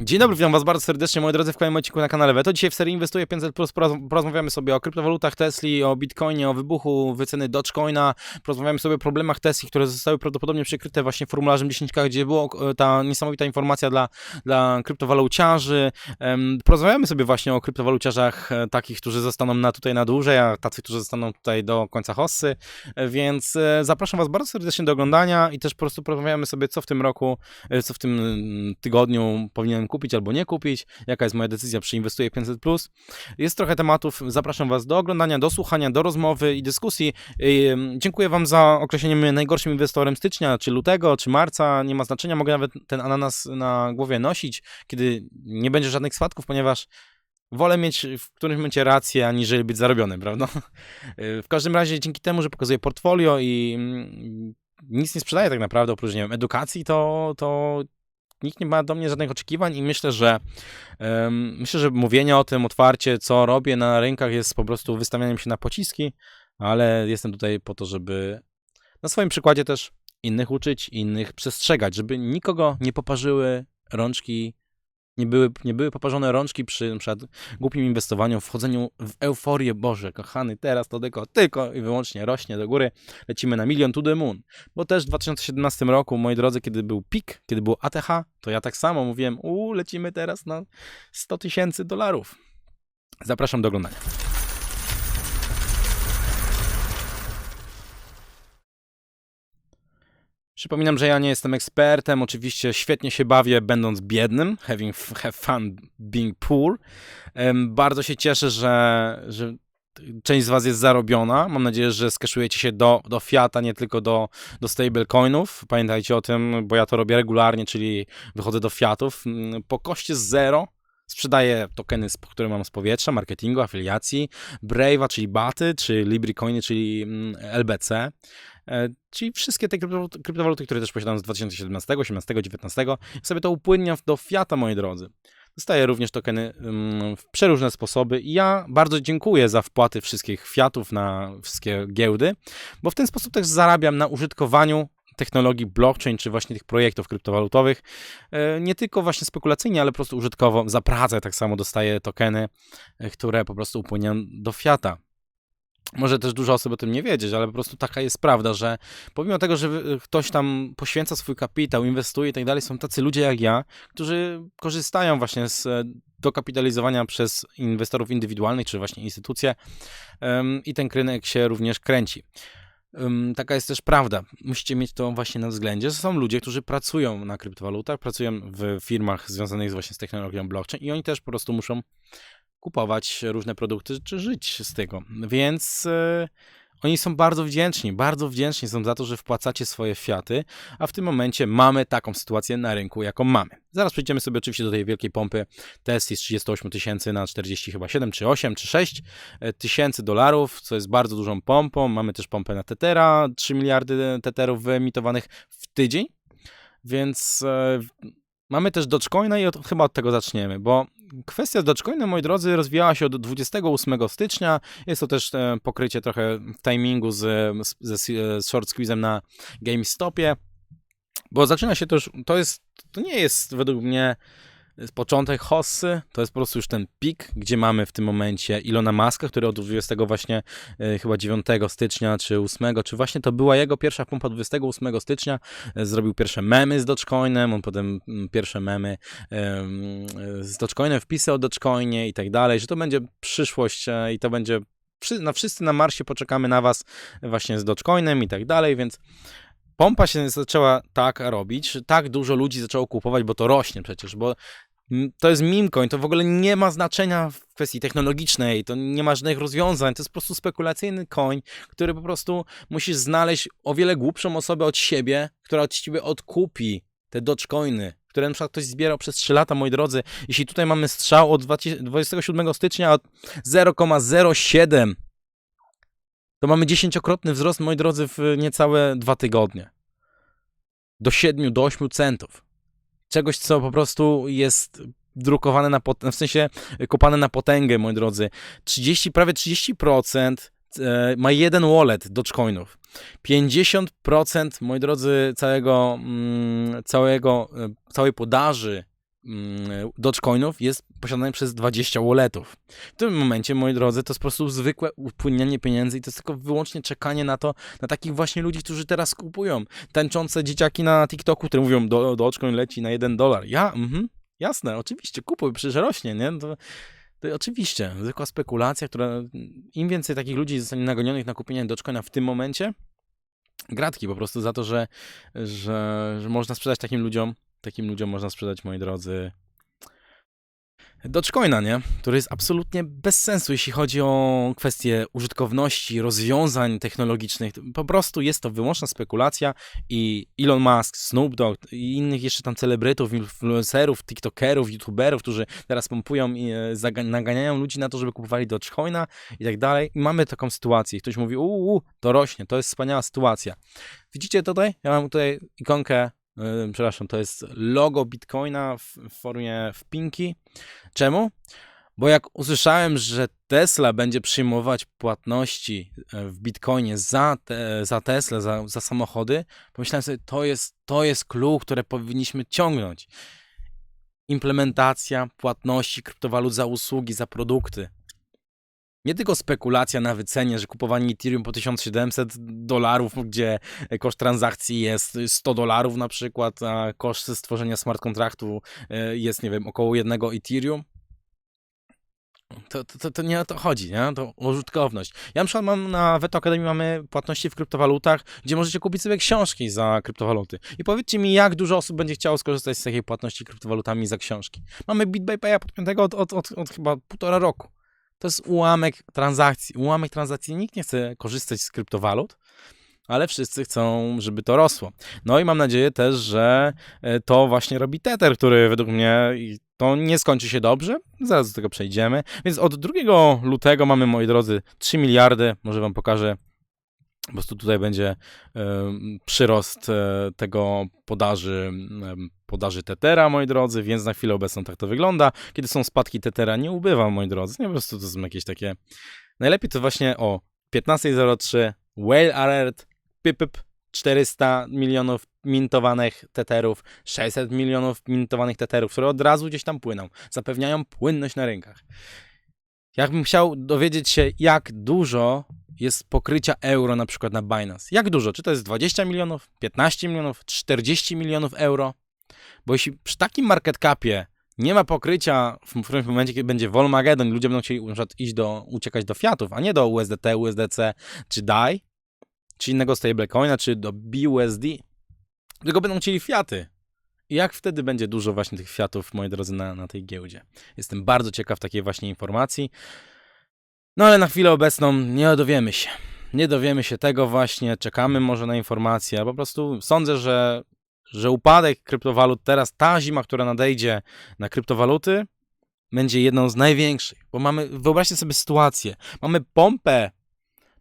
Dzień dobry, witam was bardzo serdecznie, moi drodzy, w kolejnym odcinku na kanale Veto. Dzisiaj w serii Inwestuję 500+, Plus poroz- porozmawiamy sobie o kryptowalutach Tesli, o Bitcoinie, o wybuchu wyceny Dogecoina, porozmawiamy sobie o problemach Tesli, które zostały prawdopodobnie przykryte właśnie formularzem 10K, gdzie była e, ta niesamowita informacja dla, dla kryptowaluciarzy. Porozmawiamy sobie właśnie o kryptowaluciarzach e, takich, którzy zostaną na, tutaj na dłużej, a tacy, którzy zostaną tutaj do końca hossy, E, więc zapraszam was bardzo serdecznie do oglądania i też po prostu porozmawiamy sobie, co w tym roku co w tym mm, tygodniu kupić albo nie kupić, jaka jest moja decyzja przy Inwestuję 500+. Jest trochę tematów, zapraszam Was do oglądania, do słuchania, do rozmowy i dyskusji. Dziękuję Wam za określenie mnie najgorszym inwestorem stycznia, czy lutego, czy marca, nie ma znaczenia, mogę nawet ten ananas na głowie nosić, kiedy nie będzie żadnych spadków, ponieważ wolę mieć w którymś momencie rację, aniżeli być zarobionym, prawda? W każdym razie dzięki temu, że pokazuję portfolio i mm, nic nie sprzedaję tak naprawdę, oprócz nie wiem, edukacji, to, to nikt nie ma do mnie żadnych oczekiwań i myślę, że em, myślę, że mówienie o tym otwarcie, co robię na rynkach jest po prostu wystawianiem się na pociski, ale jestem tutaj po to, żeby na swoim przykładzie też innych uczyć, innych przestrzegać, żeby nikogo nie poparzyły rączki, nie były, nie były poparzone rączki przy na przykład głupim inwestowaniu, wchodzeniu w euforię, Boże, kochany, teraz to tylko, tylko i wyłącznie rośnie do góry, lecimy na milion to the moon. Bo też w 2017 roku, moi drodzy, kiedy był pik, kiedy było ATH, to ja tak samo mówiłem, u lecimy teraz na 100 tysięcy dolarów. Zapraszam do oglądania. Przypominam, że ja nie jestem ekspertem, oczywiście świetnie się bawię będąc biednym, having have fun being poor. Bardzo się cieszę, że, że część z Was jest zarobiona. Mam nadzieję, że skeszujecie się do, do fiata, nie tylko do, do stablecoinów. Pamiętajcie o tym, bo ja to robię regularnie, czyli wychodzę do fiatów. Mm, Po koszcie zero sprzedaję tokeny, które mam z powietrza, marketingu, afiliacji, Brave'a, czyli Baty, czy Libricoiny, czyli mm, LBC. E, Czyli wszystkie te kryptowaluty, które też posiadam z 2017, 18, 19, ja sobie to upłynniam do fiata, moi drodzy. Dostaję również tokeny ym, w przeróżne sposoby i ja bardzo dziękuję za wpłaty wszystkich fiatów na wszystkie giełdy, bo w ten sposób też zarabiam na użytkowaniu technologii blockchain, czy właśnie tych projektów kryptowalutowych, E, nie tylko właśnie spekulacyjnie, ale po prostu użytkowo za pracę tak samo dostaję tokeny, e, które po prostu upłyniam do fiata. Może też dużo osób o tym nie wiedzieć, ale po prostu taka jest prawda, że pomimo tego, że wy- ktoś tam poświęca swój kapitał, inwestuje i tak dalej, są tacy ludzie jak ja, którzy korzystają właśnie z e, dokapitalizowania przez inwestorów indywidualnych, czy właśnie instytucje i ten rynek się również kręci. Taka jest też prawda. Musicie mieć to właśnie na względzie. Są ludzie, którzy pracują na kryptowalutach, pracują w firmach związanych właśnie z technologią blockchain i oni też po prostu muszą kupować różne produkty czy żyć z tego. Więc e, oni są bardzo wdzięczni, bardzo wdzięczni są za to, że wpłacacie swoje fiaty, a w tym momencie mamy taką sytuację na rynku, jaką mamy. Zaraz przejdziemy sobie oczywiście do tej wielkiej pompy Tesla z 38 tysięcy na 40 chyba 7 czy 8 czy 6 e, tysięcy dolarów, co jest bardzo dużą pompą. Mamy też pompę na Tetera, 3 miliardy Teterów wyemitowanych w tydzień, więc e, mamy też Dogecoina i od, chyba od tego zaczniemy, bo kwestia z Dogecoinem, moi drodzy, rozwijała się od 28 stycznia. Jest to też e, pokrycie trochę timingu z, z, z short squeezem na GameStopie, bo zaczyna się to już, to jest, to nie jest według mnie początek hossy, to jest po prostu już ten pik, gdzie mamy w tym momencie Ilona Maska, który od 20 właśnie e, chyba 9 stycznia, czy 8, czy właśnie to była jego pierwsza pompa 28 stycznia, e, zrobił pierwsze memy z Dogecoinem, on potem mm, pierwsze memy em, z Dogecoinem, wpisy o Dogecoinie i tak dalej, że to będzie przyszłość e, i to będzie, wszy- na wszyscy na Marsie poczekamy na was właśnie z Dogecoinem i tak dalej, więc pompa się zaczęła tak robić, tak dużo ludzi zaczęło kupować, bo to rośnie przecież, bo to jest meme coin, to w ogóle nie ma znaczenia w kwestii technologicznej, to nie ma żadnych rozwiązań, to jest po prostu spekulacyjny coin, który po prostu musisz znaleźć o wiele głupszą osobę od siebie, która od ciebie odkupi te Dogecoiny, które na przykład ktoś zbierał przez 3 lata, moi drodzy. Jeśli tutaj mamy strzał od 20 27 stycznia od 0,07, to mamy dziesięciokrotny wzrost, moi drodzy, w niecałe dwa tygodnie. Do 7, do 8 centów. Czegoś, co po prostu jest drukowane na, pot- w sensie kopane na potęgę, moi drodzy. 30, prawie 30% e, ma jeden wallet Dogecoinów. 50%, moi drodzy, całego, mm, całego, e, całej podaży Dogecoinów jest posiadany przez 20 walletów. W tym momencie, moi drodzy, to jest po prostu zwykłe upłynianie pieniędzy i to jest tylko wyłącznie czekanie na to, na takich właśnie ludzi, którzy teraz kupują. Tańczące dzieciaki na TikToku, które mówią, do, Dogecoin leci na 1 dolar. Ja, mhm, jasne, oczywiście, kupuj, przecież rośnie, nie? To, to oczywiście, zwykła spekulacja, która im więcej takich ludzi zostanie nagonionych na kupienie Dogecoina w tym momencie, gratki po prostu za to, że, że, że można sprzedać takim ludziom, takim ludziom można sprzedać, moi drodzy, Dogecoina, nie? Który jest absolutnie bez sensu, jeśli chodzi o kwestie użytkowności, rozwiązań technologicznych. Po prostu jest to wyłączna spekulacja i Elon Musk, Snoop Dogg i innych jeszcze tam celebrytów, influencerów, tiktokerów, youtuberów, którzy teraz pompują i e, naganiają ludzi na to, żeby kupowali Dogecoina i tak dalej. I mamy taką sytuację. Ktoś mówi, uuu, to rośnie, to jest wspaniała sytuacja. Widzicie tutaj? Ja mam tutaj ikonkę przepraszam, to jest logo Bitcoina w, formie w pinki. Czemu? Bo jak usłyszałem, że Tesla będzie przyjmować płatności e, w Bitcoinie za, te, za Tesla, za, za samochody, pomyślałem sobie, to jest, to jest clue, które powinniśmy ciągnąć. Implementacja płatności kryptowalut za usługi, za produkty nie tylko spekulacja na wycenie, że kupowanie Ethereum po 1700 dolarów, gdzie koszt transakcji jest 100 dolarów na przykład, a koszt stworzenia smart kontraktu e, jest, nie wiem, około jednego Ethereum. To, to, to, nie o to chodzi, nie? To użytkowność. Ja na przykład mam na Veto Academy mamy płatności w kryptowalutach, gdzie możecie kupić sobie książki za kryptowaluty. I powiedzcie mi, jak dużo osób będzie chciało skorzystać z takiej płatności kryptowalutami za książki. Mamy BitBayPaya podpiętego od, od, od, od chyba półtora roku. To jest ułamek transakcji. Ułamek transakcji. Nikt nie chce korzystać z kryptowalut, ale wszyscy chcą, żeby to rosło. No i mam nadzieję też, że e, to właśnie robi Tether, który według mnie to nie skończy się dobrze. Zaraz do tego przejdziemy. Więc od 2 lutego mamy, moi drodzy, 3 miliardy. Może wam pokażę po prostu tutaj będzie przyrost e, tego podaży, podaży Tetera, moi drodzy, więc na chwilę obecną tak to wygląda. Kiedy są spadki Tetera, nie ubywa, moi drodzy. Nie, po prostu to są jakieś takie... Najlepiej to właśnie o 15.03 Whale Alert, pip, 400 milionów mintowanych teterów, 600 milionów mintowanych teterów, które od razu gdzieś tam płyną, zapewniają płynność na rynkach. Jakbym chciał dowiedzieć się, jak dużo jest pokrycia euro na przykład na Binance. Jak dużo? Czy to jest 20 milionów, 15 milionów, 40 milionów euro? Bo jeśli przy takim market capie nie ma pokrycia w którymś momencie, kiedy będzie Volmageddon, ludzie będą chcieli na iść do, uciekać do fiatów, a nie do USDT, USDC czy DAI, czy innego stablecoina, czy do BUSD, tylko będą chcieli fiaty. I jak wtedy będzie dużo właśnie tych fiatów, moi drodzy, na, na tej giełdzie? Jestem bardzo ciekaw takiej właśnie informacji. No ale na chwilę obecną nie dowiemy się. Nie dowiemy się tego właśnie, czekamy może na informacje. Po prostu sądzę, że, że upadek kryptowalut teraz, ta zima, która nadejdzie na kryptowaluty, będzie jedną z największych. Bo mamy, wyobraźcie sobie sytuację, mamy pompę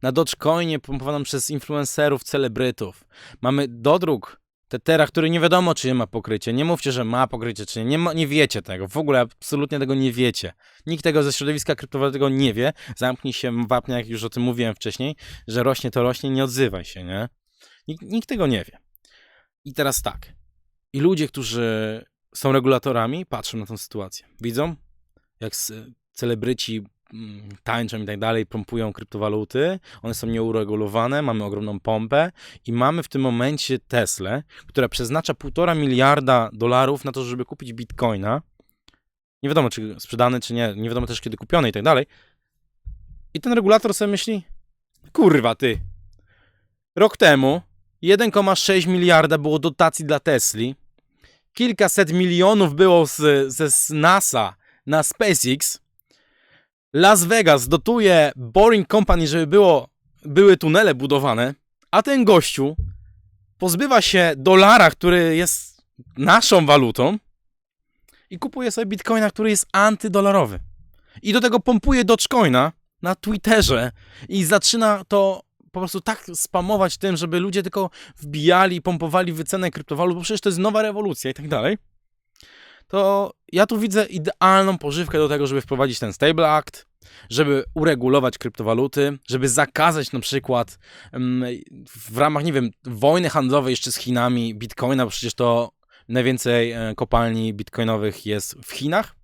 na Dogecoinie pompowaną przez influencerów, celebrytów. Mamy dodruk Tetera, który nie wiadomo, czy ma pokrycie. Nie mówcie, że ma pokrycie, czy nie. Nie, ma, nie wiecie tego. W ogóle absolutnie tego nie wiecie. Nikt tego ze środowiska kryptowego nie wie. Zamknij się wapnia, jak już o tym mówiłem wcześniej, że rośnie to rośnie, nie odzywaj się, nie? Nikt, nikt tego nie wie. I teraz tak. I ludzie, którzy są regulatorami, patrzą na tę sytuację. Widzą, jak celebryci tańczą i tak dalej, pompują kryptowaluty, one są nieuregulowane, mamy ogromną pompę i mamy w tym momencie Tesla, która przeznacza półtora miliarda dolarów na to, żeby kupić bitcoina. Nie wiadomo, czy sprzedany, czy nie, nie wiadomo też, kiedy kupiony i tak dalej. I ten regulator sobie myśli, kurwa ty, rok temu 1,6 miliarda było dotacji dla Tesli, kilkaset milionów było z NASA na SpaceX, Las Vegas dotuje Boring Company, żeby było, były tunele budowane, a ten gościu pozbywa się dolara, który jest naszą walutą i kupuje sobie bitcoina, który jest antydolarowy. I do tego pompuje Dogecoina na Twitterze i zaczyna to po prostu tak spamować tym, żeby ludzie tylko wbijali, pompowali wycenę kryptowalut, bo przecież to jest nowa rewolucja i tak dalej to ja tu widzę idealną pożywkę do tego, żeby wprowadzić ten Stable Act, żeby uregulować kryptowaluty, żeby zakazać na przykład w ramach, nie wiem, wojny handlowej jeszcze z Chinami Bitcoina, bo przecież to najwięcej e, kopalni bitcoinowych jest w Chinach.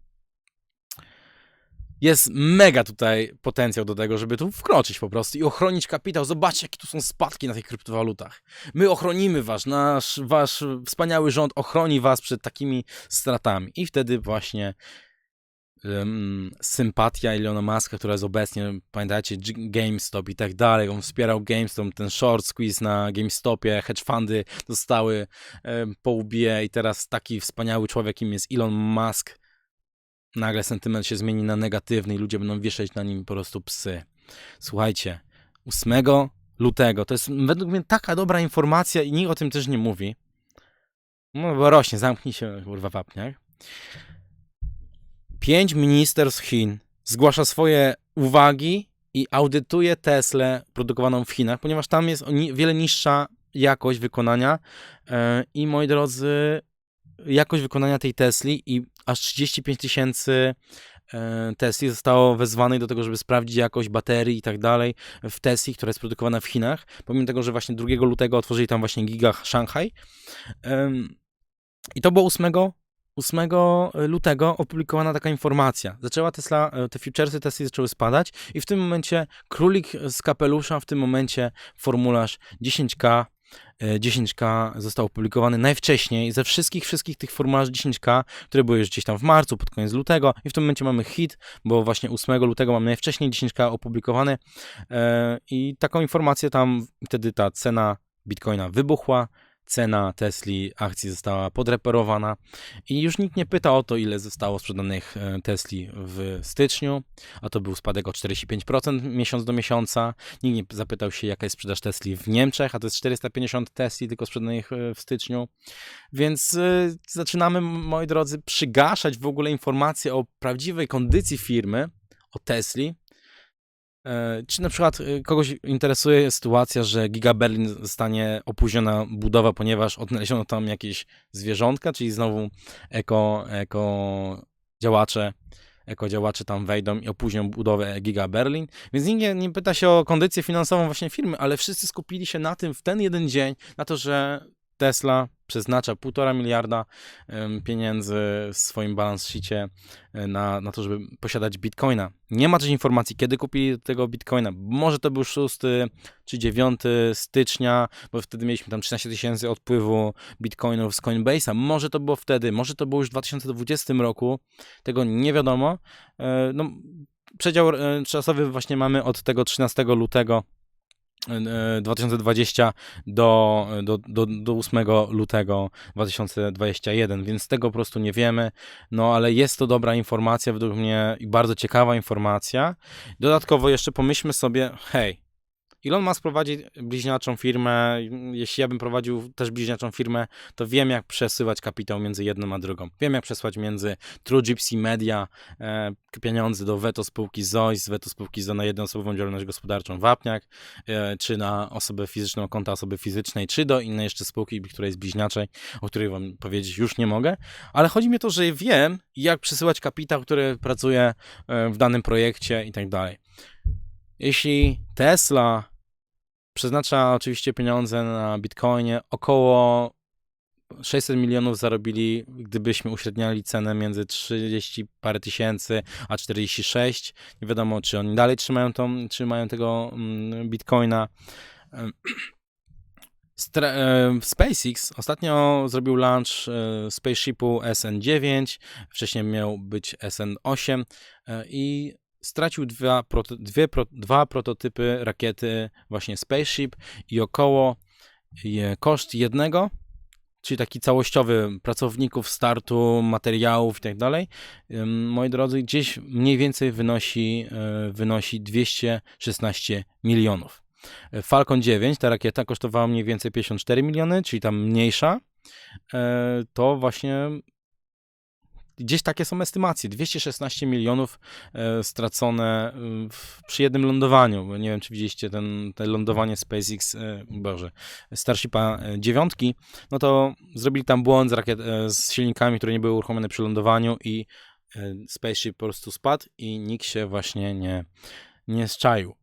Jest mega tutaj potencjał do tego, żeby tu wkroczyć po prostu i ochronić kapitał. Zobaczcie, jakie tu są spadki na tych kryptowalutach. My ochronimy was, nasz, wasz wspaniały rząd ochroni was przed takimi stratami. I wtedy właśnie um, sympatia Ilona Muska, która jest obecnie, pamiętacie, GameStop i tak dalej, on wspierał GameStop, ten short squeeze na GameStopie, hedge fundy dostały um, po łbie i teraz taki wspaniały człowiek, kim jest Elon Musk, nagle sentyment się zmieni na negatywny i ludzie będą wieszać na nim po prostu psy. Słuchajcie, 8 lutego, to jest według mnie taka dobra informacja i nikt o tym też nie mówi. No bo rośnie, zamknij się, kurwa, wapniak. Pięć ministerstw Chin zgłasza swoje uwagi i audytuje Teslę produkowaną w Chinach, ponieważ tam jest wiele niższa jakość wykonania e, i moi drodzy, jakość wykonania tej Tesli i aż 35 tysięcy e, Tesli zostało wezwanych do tego, żeby sprawdzić jakość baterii i tak dalej w Tesli, która jest produkowana w Chinach, pomimo tego, że właśnie 2 lutego otworzyli tam właśnie Giga Shanghai. I to było 8 8 lutego opublikowana taka informacja. Zaczęła Tesla, e, te futuresy Tesla zaczęły spadać i w tym momencie królik z kapelusza, w tym momencie formularz 10K 10K e, został opublikowany najwcześniej ze wszystkich, wszystkich tych formularzy 10K, które były już gdzieś tam w marcu, pod koniec lutego i w tym momencie mamy hit, bo właśnie 8 lutego mamy najwcześniej 10K opublikowane e, i taką informację tam wtedy ta cena Bitcoina wybuchła, cena Tesli akcji została podreperowana i już nikt nie pyta o to, ile zostało sprzedanych e, Tesli w styczniu, a to był spadek o 45% miesiąc do miesiąca. Nikt nie zapytał się, jaka jest sprzedaż Tesli w Niemczech, a to jest 450 Tesli tylko sprzedanych e, w styczniu. Więc e, zaczynamy, moi drodzy, przygaszać w ogóle informacje o prawdziwej kondycji firmy, o Tesli, czy na przykład e, kogoś interesuje sytuacja, że Giga Berlin zostanie opóźniona budowa, ponieważ odnaleziono tam jakieś zwierzątka, czyli znowu eko, eko działacze, działacze tam wejdą i opóźnią budowę Giga Berlin. Więc nikt nie, nie pyta się o kondycję finansową właśnie firmy, ale wszyscy skupili się na tym w ten jeden dzień, na to, że Tesla przeznacza 1,5 miliarda pieniędzy w swoim balance sheetie e, na, na to, żeby posiadać bitcoina. Nie ma też informacji, kiedy kupili tego bitcoina. Może to był 6 czy 9 stycznia, bo wtedy mieliśmy tam 13 tysięcy odpływu bitcoinów z Coinbase'a. Może to było wtedy, może to było już w 2020 roku. Tego nie wiadomo. E, no, przedział e, czasowy właśnie mamy od tego 13 lutego 2020 do, do, do, do 8 lutego 2021, więc tego po prostu nie wiemy, no ale jest to dobra informacja według mnie i bardzo ciekawa informacja. Dodatkowo jeszcze pomyślmy sobie, hej, Elon Musk prowadzi bliźniaczą firmę. Jeśli ja bym prowadził też bliźniaczą firmę, to wiem, jak przesyłać kapitał między jedną a drugą. Wiem, jak przesyłać między True Gypsy Media e, pieniądze do Veto spółki ZOI, z Veto spółki ZOI na jednoosobową działalność gospodarczą Wapniak, e, czy na osobę fizyczną, konta osoby fizycznej, czy do innej jeszcze spółki, która jest bliźniaczej, o której wam powiedzieć już nie mogę. Ale chodzi mi o to, że wiem, jak przesyłać kapitał, który pracuje e, w danym projekcie i tak dalej. Jeśli Tesla przeznacza oczywiście pieniądze na Bitcoinie, około 600 milionów zarobili, gdybyśmy uśredniali cenę między 30 parę tysięcy a 46. Nie wiadomo, czy oni dalej trzymają, tą, trzymają tego mm, bitcoina. SpaceX ostatnio zrobił launch e, spaceshipu SN9, wcześniej miał być SN8 e, i stracił dwa, dwie, dwa prototypy rakiety właśnie Spaceship i około je, koszt jednego, czyli taki całościowy pracowników, startu, materiałów i tak dalej, moi drodzy, gdzieś mniej więcej wynosi, e, wynosi 216 milionów. Falcon 9, ta rakieta kosztowała mniej więcej 54 miliony, czyli tam mniejsza, e, to właśnie Gdzieś takie są estymacje. 216 milionów e, stracone e, w, przy jednym lądowaniu. Nie wiem, czy widzieliście ten, ten lądowanie SpaceX, e, Boże, Starshipa dziewiątki. No to zrobili tam błąd z, rakiet, z silnikami, które nie były uruchomione przy lądowaniu i Spaceship po prostu spadł i nikt się właśnie nie, nie zczaił.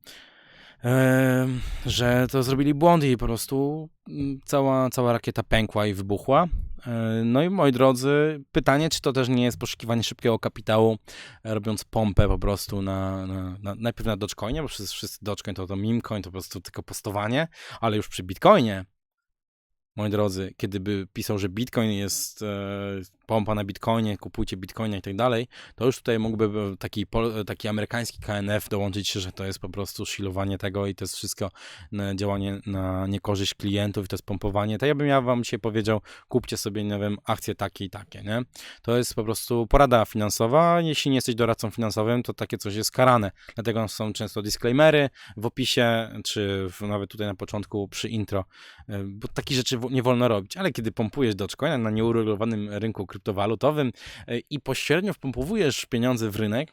Że to zrobili błąd i po prostu mm, cała, cała rakieta pękła i wybuchła. No i moi drodzy, pytanie, czy to też nie jest poszukiwanie szybkiego kapitału, e, robiąc pompę po prostu na, na, na najpierw na Dogecoinie, bo wszyscy, wszyscy Dogecoin to, to meme coin, to po prostu tylko postowanie, ale już przy Bitcoinie, moi drodzy, kiedy by pisał, że Bitcoin jest e, pompa na Bitcoinie, kupujcie Bitcoina i tak dalej, to już tutaj mógłby taki, pol- taki amerykański KNF dołączyć się, że to jest po prostu shilowanie tego i to jest wszystko na działanie na niekorzyść klientów i to jest pompowanie. To ja bym ja wam dzisiaj powiedział, kupcie sobie, nie wiem, akcje takie i takie, nie? To jest po prostu porada finansowa. Jeśli nie jesteś doradcą finansowym, to takie coś jest karane. Dlatego są często disclaimery w opisie, czy w, nawet tutaj na początku przy intro, bo takich rzeczy nie wolno robić. Ale kiedy pompujesz Dogecoina na nieuregulowanym rynku kryptowalutowym y, i pośrednio wpompowujesz pieniądze w rynek,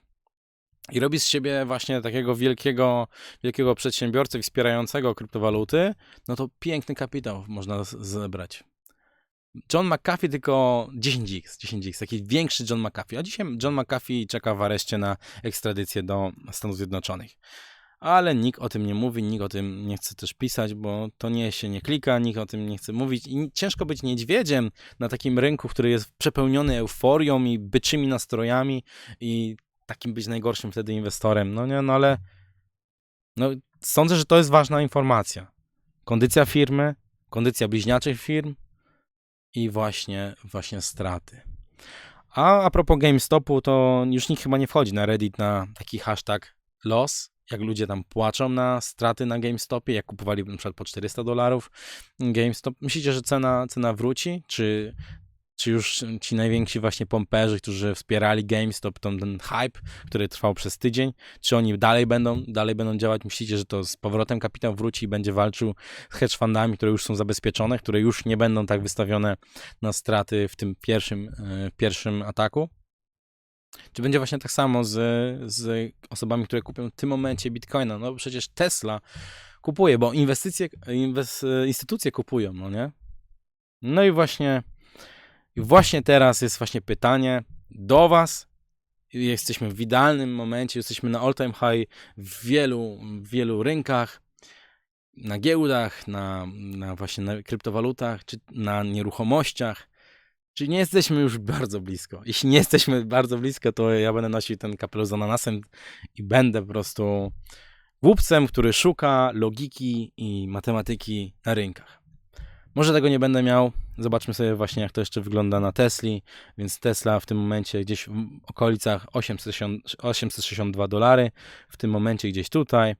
i robisz z siebie właśnie takiego wielkiego, wielkiego przedsiębiorcę wspierającego kryptowaluty, no to piękny kapitał można zebrać. John McAfee tylko 10x, 10x, taki większy John McAfee. A dzisiaj John McAfee czeka w areszcie na ekstradycję do Stanów Zjednoczonych. Ale nikt o tym nie mówi, nikt o tym nie chce też pisać, bo to nie się nie klika, nikt o tym nie chce mówić. I ciężko być niedźwiedziem na takim rynku, który jest przepełniony euforią i byczymi nastrojami i takim być najgorszym wtedy inwestorem. No nie, no ale no, sądzę, że to jest ważna informacja. Kondycja firmy, kondycja bliźniaczych firm i właśnie, właśnie straty. A a propos GameStopu, to już nikt chyba nie wchodzi na Reddit na taki hashtag loss, jak ludzie tam płaczą na straty na GameStopie, jak kupowali na przykład po 400 dolarów GameStop. Myślicie, że cena, cena wróci? Czy, czy już ci najwięksi właśnie pomperzy, którzy wspierali GameStop, ten, ten hype, który trwał przez tydzień, czy oni dalej będą, dalej będą działać? Myślicie, że to z powrotem kapitał wróci i będzie walczył z hedge fundami, które już są zabezpieczone, które już nie będą tak wystawione na straty w tym pierwszym, e, pierwszym ataku? Czy będzie właśnie tak samo z, z osobami, które kupią w tym momencie bitcoina? No przecież Tesla kupuje, bo inwestycje, inwes, instytucje kupują, no nie? No i właśnie, właśnie teraz jest właśnie pytanie do Was. Jesteśmy w idealnym momencie, jesteśmy na all time high w wielu, wielu rynkach, na giełdach, na, na właśnie na kryptowalutach, czy na nieruchomościach. Czyli nie jesteśmy już bardzo blisko. Jeśli nie jesteśmy bardzo blisko, to ja będę nosił ten kapelusz z ananasem i będę po prostu głupcem, który szuka logiki i matematyki na rynkach. Może tego nie będę miał. Zobaczmy sobie właśnie, jak to jeszcze wygląda na Tesli. Więc Tesla w tym momencie gdzieś w okolicach 860 862 dolary. W tym momencie gdzieś tutaj.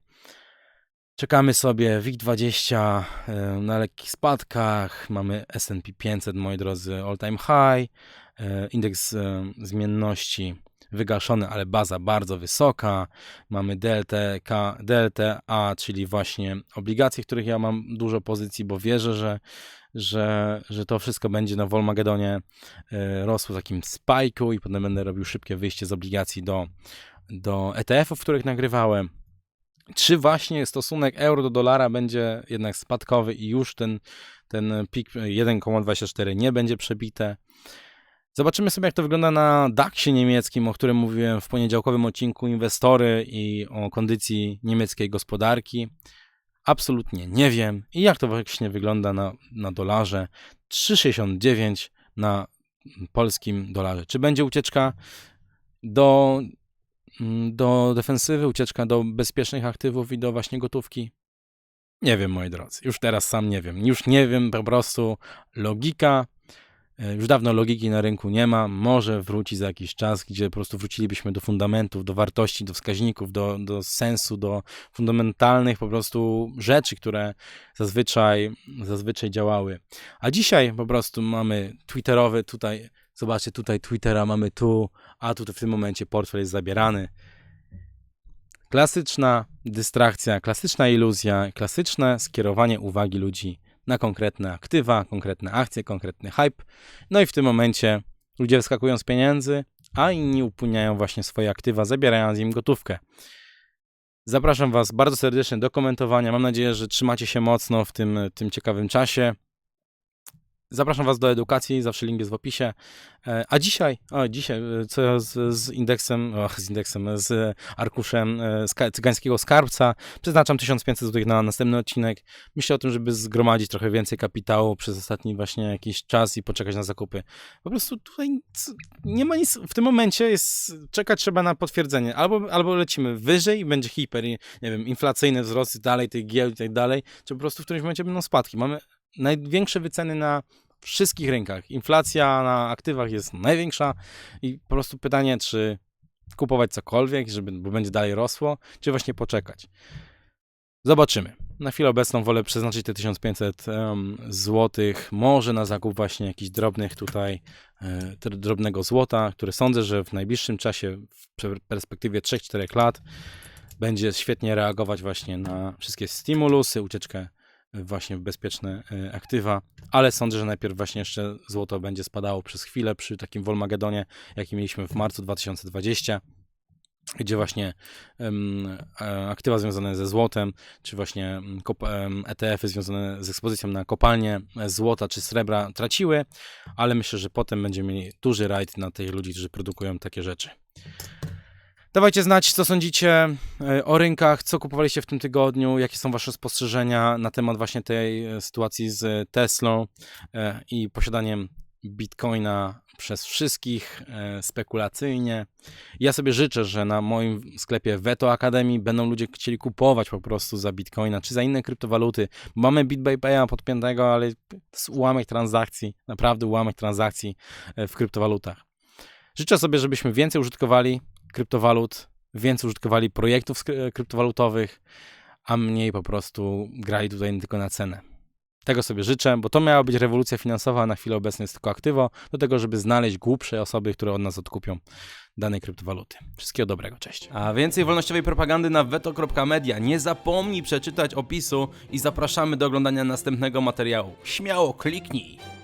Czekamy sobie WIG20 e, na lekkich spadkach. Mamy S&P 500, moi drodzy, all time high. E, Indeks e, zmienności wygaszony, ale baza bardzo wysoka. Mamy DLTK, DLTA, czyli właśnie obligacje, w których ja mam dużo pozycji, bo wierzę, że, że, że to wszystko będzie na Wolmagedonie rosło w takim spajku i potem będę robił szybkie wyjście z obligacji do, do ETF-ów, których nagrywałem. Czy właśnie stosunek euro do dolara będzie jednak spadkowy i już ten, ten pik 1,24 nie będzie przebite? Zobaczymy sobie, jak to wygląda na DAX-ie niemieckim, o którym mówiłem w poniedziałkowym odcinku Inwestory i o kondycji niemieckiej gospodarki. Absolutnie nie wiem. I jak to właśnie wygląda na, na dolarze? 3,69 na polskim dolarze. Czy będzie ucieczka do, do defensywy, ucieczka do bezpiecznych aktywów i do właśnie gotówki? Nie wiem, moi drodzy. Już teraz sam nie wiem. Już nie wiem po prostu. Logika E, Już dawno logiki na rynku nie ma, może wróci za jakiś czas, gdzie po prostu wrócilibyśmy do fundamentów, do wartości, do wskaźników, do, do sensu, do fundamentalnych po prostu rzeczy, które zazwyczaj, zazwyczaj działały. A dzisiaj po prostu mamy twitterowy tutaj, zobaczcie tutaj Twittera mamy tu, a tu w tym momencie portfel jest zabierany. Klasyczna dystrakcja, klasyczna iluzja, klasyczne skierowanie uwagi ludzi na konkretne aktywa, konkretne akcje, konkretny hype. No i w tym momencie ludzie wyskakują z pieniędzy, a inni upłyniają właśnie swoje aktywa, zabierając im gotówkę. Zapraszam Was bardzo serdecznie do komentowania. Mam nadzieję, że trzymacie się mocno w tym, tym ciekawym czasie. Zapraszam Was do edukacji, zawsze link jest w opisie. E, A dzisiaj, o, dzisiaj, e, co ja z, z indeksem, o, z indeksem, z arkuszem e, ska- cygańskiego skarbca, przeznaczam 1500 zł na następny odcinek. Myślę o tym, żeby zgromadzić trochę więcej kapitału przez ostatni właśnie jakiś czas i poczekać na zakupy. Po prostu tutaj nie ma nic, w tym momencie jest, czekać trzeba na potwierdzenie. Albo, albo lecimy wyżej i będzie hiper, nie wiem, inflacyjny wzrost dalej tych giełd i tak dalej, czy po prostu w którymś momencie będą spadki. Mamy największe wyceny na wszystkich rynkach. Inflacja na aktywach jest największa i po prostu pytanie, czy kupować cokolwiek, żeby, bo będzie dalej rosło, czy właśnie poczekać. Zobaczymy. Na chwilę obecną wolę przeznaczyć te 1500 um, złotych, może na zakup właśnie jakichś drobnych tutaj, e, drobnego złota, które sądzę, że w najbliższym czasie, w perspektywie 3-4 lat, będzie świetnie reagować właśnie na wszystkie stimulusy, ucieczkę właśnie w bezpieczne e, aktywa, ale sądzę, że najpierw właśnie jeszcze złoto będzie spadało przez chwilę przy takim Wolmagedonie, jaki mieliśmy w marcu 2020, gdzie właśnie e, aktywa związane ze złotem, czy właśnie em, ETF-y związane z ekspozycją na kopalnie e, złota czy srebra traciły, ale myślę, że potem będziemy mieli duży rajd na tych ludzi, którzy produkują takie rzeczy. Dawajcie znać, co sądzicie e, o rynkach, co kupowaliście w tym tygodniu, jakie są wasze spostrzeżenia na temat właśnie tej e, sytuacji z Teslą e, i posiadaniem Bitcoina przez wszystkich spekulacyjnie. Ja sobie życzę, że na moim sklepie Veto Academy będą ludzie chcieli kupować po prostu za Bitcoina czy za inne kryptowaluty. Mamy BitBayPaya podpiętego, ale to jest ułamek transakcji, naprawdę ułamek transakcji w kryptowalutach. Życzę sobie, żebyśmy więcej użytkowali kryptowalut, więcej użytkowali projektów skry- kryptowalutowych, a mniej po prostu grali tutaj tylko na cenę. Tego sobie życzę, bo to miała być rewolucja finansowa, a na chwilę obecną jest tylko aktywo, do tego, żeby znaleźć głupsze osoby, które od nas odkupią danej kryptowaluty. Wszystkiego dobrego, cześć. A więcej wolnościowej propagandy na veto.media. Nie zapomnij przeczytać opisu i zapraszamy do oglądania następnego materiału. Śmiało kliknij!